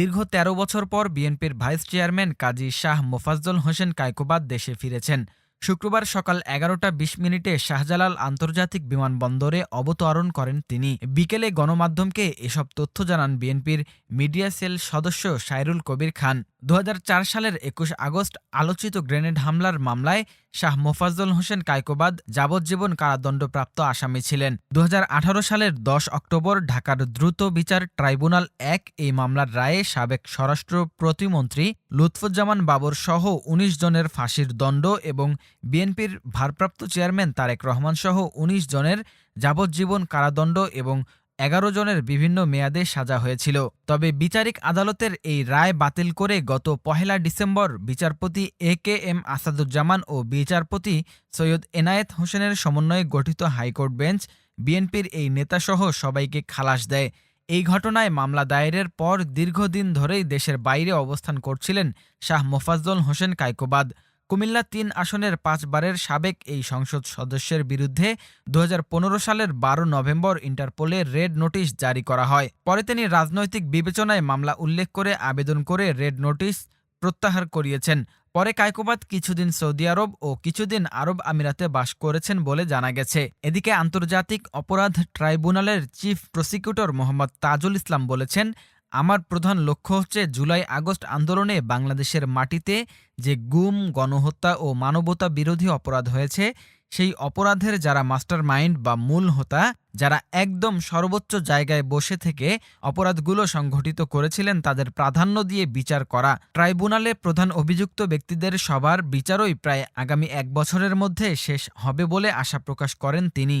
দীর্ঘ ১৩ বছর পর বিএনপির ভাইস চেয়ারম্যান কাজী শাহ মোফাজ্জল হোসেন কায়কোবাদ দেশে ফিরেছেন। শুক্রবার সকাল এগারোটা বিশ মিনিটে শাহজালাল আন্তর্জাতিক বিমানবন্দরে অবতরণ করেন তিনি। বিকেলে গণমাধ্যমকে এসব তথ্য জানান বিএনপির মিডিয়া সেল সদস্য সাইরুল কবির খান। দু হাজার চার সালের একুশ আগস্ট আলোচিত গ্রেনেড হামলার মামলায় শাহ মোফাজ্জল হোসেন কায়কোবাদ যাবজ্জীবন কারাদণ্ডপ্রাপ্ত আসামি ছিলেন। দু হাজার আঠারো সালের দশ অক্টোবর ঢাকার দ্রুত বিচার ট্রাইব্যুনাল এক এই মামলার রায়ে সাবেক স্বরাষ্ট্র প্রতিমন্ত্রী লুৎফুজ্জামান বাবর সহ ১৯ জনের ফাঁসির দণ্ড এবং বিএনপির ভারপ্রাপ্ত চেয়ারম্যান তারেক রহমান সহ ১৯ জনের যাবজ্জীবন কারাদণ্ড এবং এগারো জনের বিভিন্ন মেয়াদে সাজা হয়েছিল। তবে বিচারিক আদালতের এই রায় বাতিল করে গত পহেলা ডিসেম্বর বিচারপতি এ কে এম আসাদুজ্জামান ও বিচারপতি সৈয়দ এনায়েত হোসেনের সমন্বয়ে গঠিত হাইকোর্ট বেঞ্চ বিএনপির এই নেতাসহ সবাইকে খালাস দেয়। এই ঘটনায় মামলা দায়েরের পর দীর্ঘদিন ধরেই দেশের বাইরে অবস্থান করছিলেন শাহ মোফাজ্জল হোসেন কায়কোবাদ। কুমিল্লা তিন আসনের পাঁচবারের সাবেক এই সংসদ সদস্যের বিরুদ্ধে দু হাজার পনেরো সালের বারো নভেম্বর ইন্টারপোলে রেড নোটিশ জারি করা হয়। পরে তিনি রাজনৈতিক বিবেচনায় মামলা উল্লেখ করে আবেদন করে রেড নোটিশ প্রত্যাহার করিয়েছেন। পরে কায়কোবাদ কিছুদিন সৌদি আরব ও কিছুদিন আরব আমিরাতে বাস করেছেন বলে জানা গেছে। এদিকে আন্তর্জাতিক অপরাধ ট্রাইব্যুনালের চিফ প্রসিকিউটর মোহাম্মদ তাজুল ইসলাম বলেছেন আমার প্রধান লক্ষ্য হচ্ছে জুলাই আগস্ট আন্দোলনে বাংলাদেশের মাটিতে যে গুম, গণহত্যা ও মানবতা বিরোধী অপরাধ হয়েছে, সেই অপরাধের যারা মাস্টার মাইন্ড বা মূল হোতা, যারা একদম সর্বোচ্চ জায়গায় বসে থেকে অপরাধগুলো সংঘটিত করেছিলেন, তাদের প্রাধান্য দিয়ে বিচার করা। ট্রাইব্যুনালে প্রধান অভিযুক্ত ব্যক্তিদের সবার বিচারই প্রায় আগামী এক বছরের মধ্যে শেষ হবে বলে আশা প্রকাশ করেন তিনি।